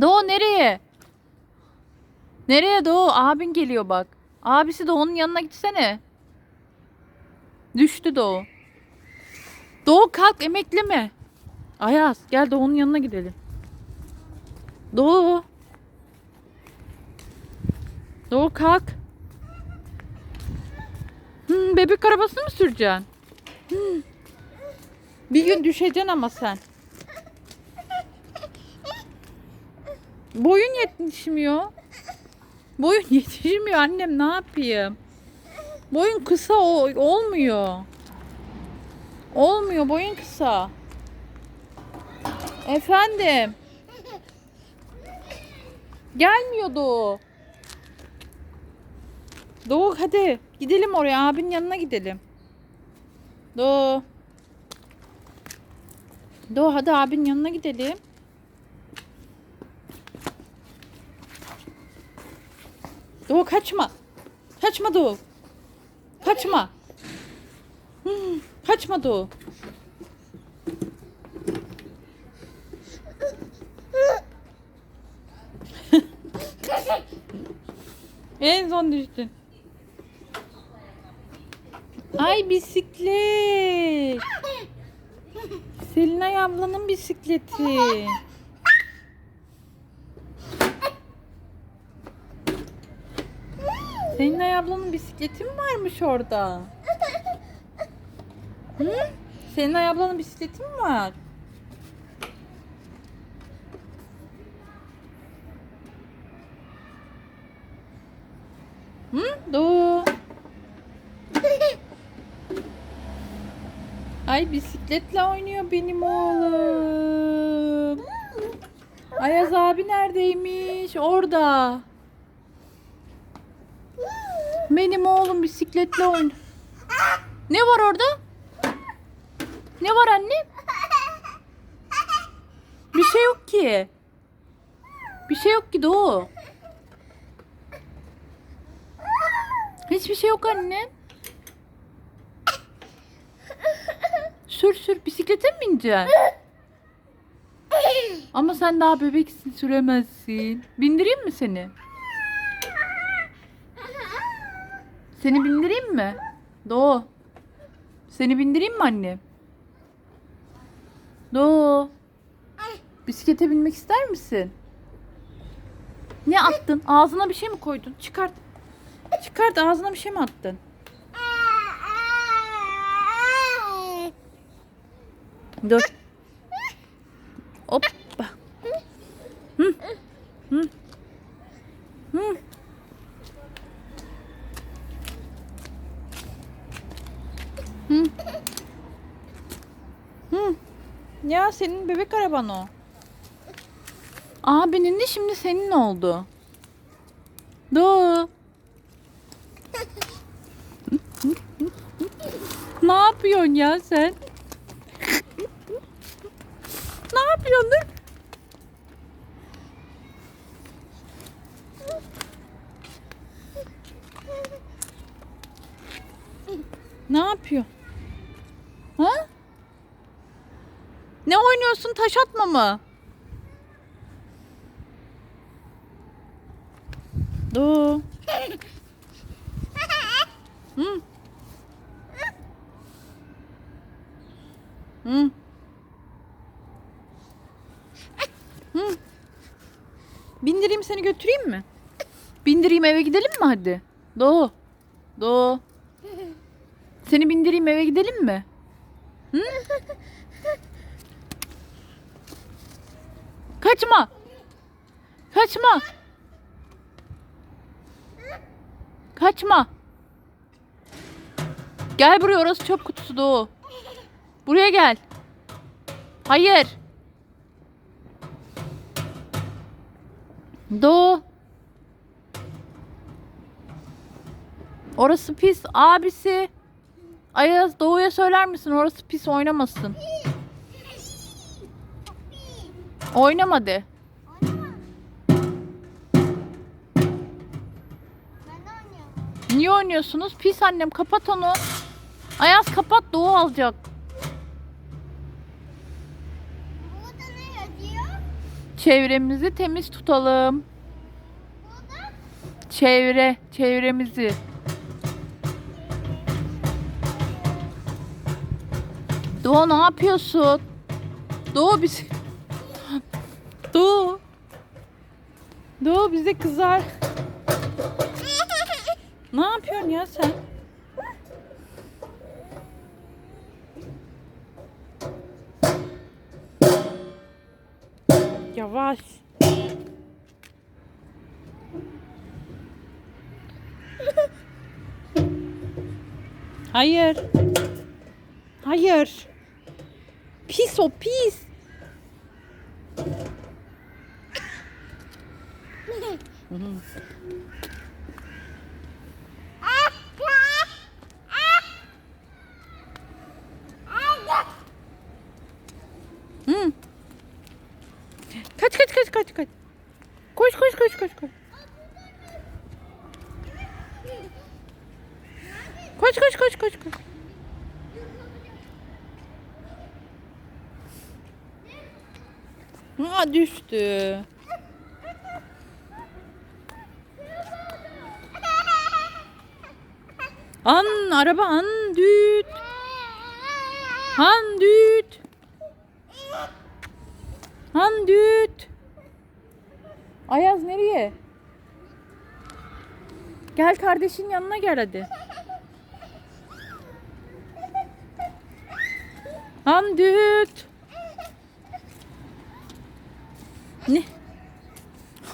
Doğu nereye? Nereye Doğu? Abin geliyor bak. Abisi de onun yanına gitsene. Düştü Doğu. Doğu kalk emekleme. Ayaz gel Doğu'nun yanına gidelim. Doğu. Doğu kalk. Hmm, bebek arabasını mı süreceksin? Hmm. Bir gün düşeceksin ama sen. Boyun yetişmiyor. Boyun yetişmiyor annem ne yapayım? Boyun kısa o olmuyor. Olmuyor boyun kısa. Efendim. Gelmiyor Doğu. Hadi gidelim oraya abinin yanına gidelim. Doğu. Doğu hadi abinin yanına gidelim. Doğu kaçma. Kaçma Doğu. Kaçma. Hmm, kaçma Doğu. En son düştün. Ay bisiklet. Selinay ablanın bisikleti. Selinay ablanın bisikleti mi varmış orada? Hı? Selinay ablanın bisikleti mi var? Hı? Doğu. Ay bisikletle oynuyor benim oğlum. Ayaz abi neredeymiş? Orada. Benim oğlum bisikletle oynuyor. Ne var orada? Ne var anne? Bir şey yok ki. Bir şey yok ki Doğu. Hiçbir şey yok anne. Sür sür bisiklete mi bineceksin? Ama sen daha bebeksin süremezsin. Bindireyim mi seni? Seni bindireyim mi? Doğu. Seni bindireyim mi anne? Doğu. Bisiklete binmek ister misin? Ne attın? Ağzına bir şey mi koydun? Çıkart. Çıkart ağzına bir şey mi attın? Dur. Hop. Hı. Hı. Hı. Hı. Hı. Ya senin bebek araban o. Abinin de şimdi senin oldu. Doğu. ne yapıyorsun ya sen? ne yapıyorsun? Taş atma mı? Dur. Hı. Hı. Hı. Bindireyim seni götüreyim mi? Bindireyim eve gidelim mi hadi? Doğu. Doğu. Seni bindireyim eve gidelim mi? Hı? Kaçma. Kaçma. Kaçma. Gel buraya orası çöp kutusu Doğu. Buraya gel. Hayır. Doğu. Orası pis. Abisi. Ayaz Doğu'ya söyler misin? Orası pis oynamasın. Oynama de. Niye oynuyorsunuz? Pis annem kapat onu. Ayaz kapat Doğu alacak. Burada ne yazıyor? Çevremizi temiz tutalım. Çevre, çevremizi. Doğu ne yapıyorsun? Doğu biz... Doğu. Doğu bize kızar. Ne yapıyorsun ya sen? Yavaş. Hayır. Hayır. Pis o pis. Hı. Kaç kaç kaç kaç kaç. Koş koş koş koş koş. Koş koş koş koş koş. Aa düştü. An araba an düt. Han düt. Han düt. Ayaz nereye? Gel kardeşin yanına gel hadi. Han düt. Ne?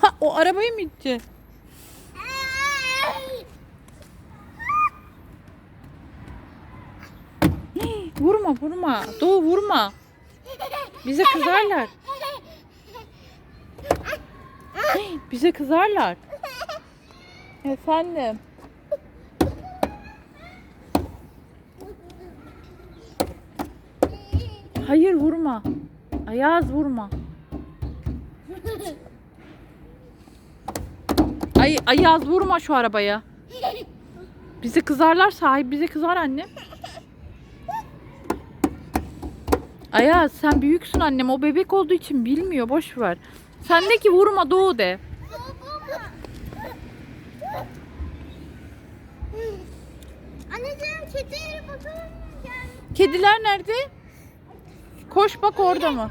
Ha, o arabayı mı itti? Vurma vurma. Doğu vurma. Bize kızarlar. Bize kızarlar. Efendim. Hayır vurma. Ayaz vurma. Ay Ayaz vurma şu arabaya. Bize kızarlar sahip bize kızar annem. Ayaz sen büyüksün annem o bebek olduğu için bilmiyor boş ver. Sen de ki vurma doğu de. Anneciğim kediye bakalım. Kediler nerede? Koş bak orada mı?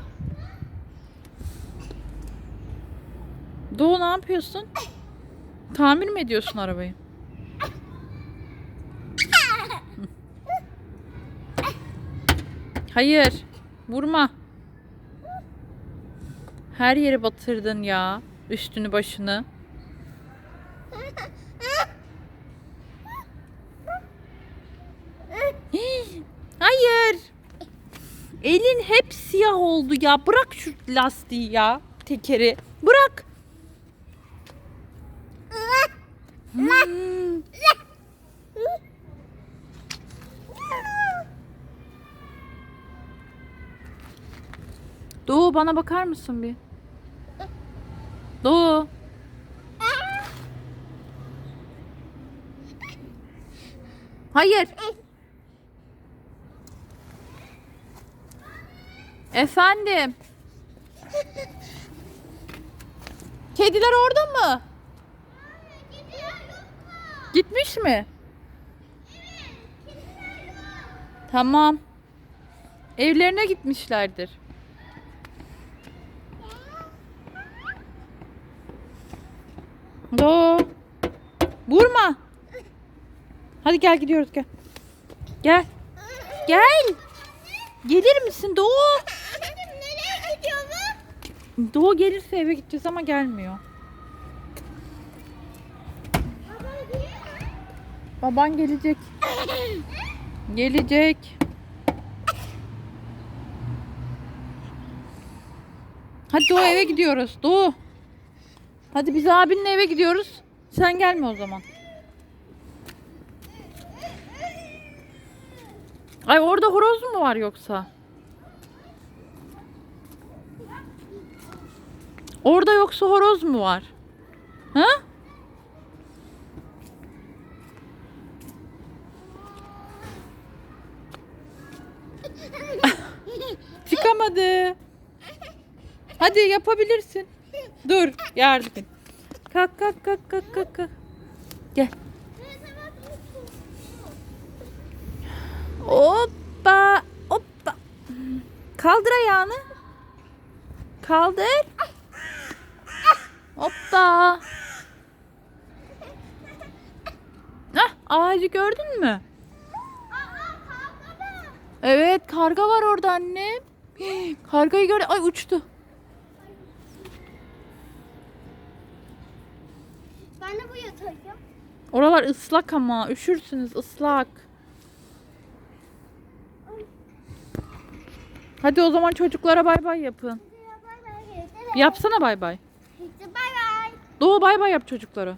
Doğu ne yapıyorsun? Tamir mi ediyorsun arabayı? Hayır. Vurma. Her yeri batırdın ya. Üstünü başını. Hayır. Elin hep siyah oldu ya. Bırak şu lastiği ya. Tekeri. Bırak. Hmm. Doğu bana bakar mısın bir? Doğu. Hayır. Efendim. Kediler orada mı? Gitmiş mi? Tamam. Evlerine gitmişlerdir. Doğu. Vurma. Hadi gel gidiyoruz gel. Gel. Gel. Gelir misin Doğu? Nereye gidiyor bu? Doğu gelirse eve gideceğiz ama gelmiyor. Baban gelecek. Gelecek. Hadi Doğu eve gidiyoruz. Doğu. Hadi biz abinle eve gidiyoruz. Sen gelme o zaman. Ay orada horoz mu var yoksa? Orada yoksa horoz mu var? Ha? Çıkamadı. Hadi yapabilirsin. Dur yardım et. Kalk kalk kalk kalk kalk. kalk. Gel. Hoppa hoppa. Kaldır ayağını. Kaldır. Hoppa. Hah, ağacı gördün mü? Evet karga var orada annem. Kargayı gördü. Ay uçtu. Ben de bu yatayım. Oralar ıslak ama üşürsünüz ıslak. Hadi o zaman çocuklara bay bay yapın. Yapsana bay bay. Bay bay. Doğu bay bay yap çocuklara.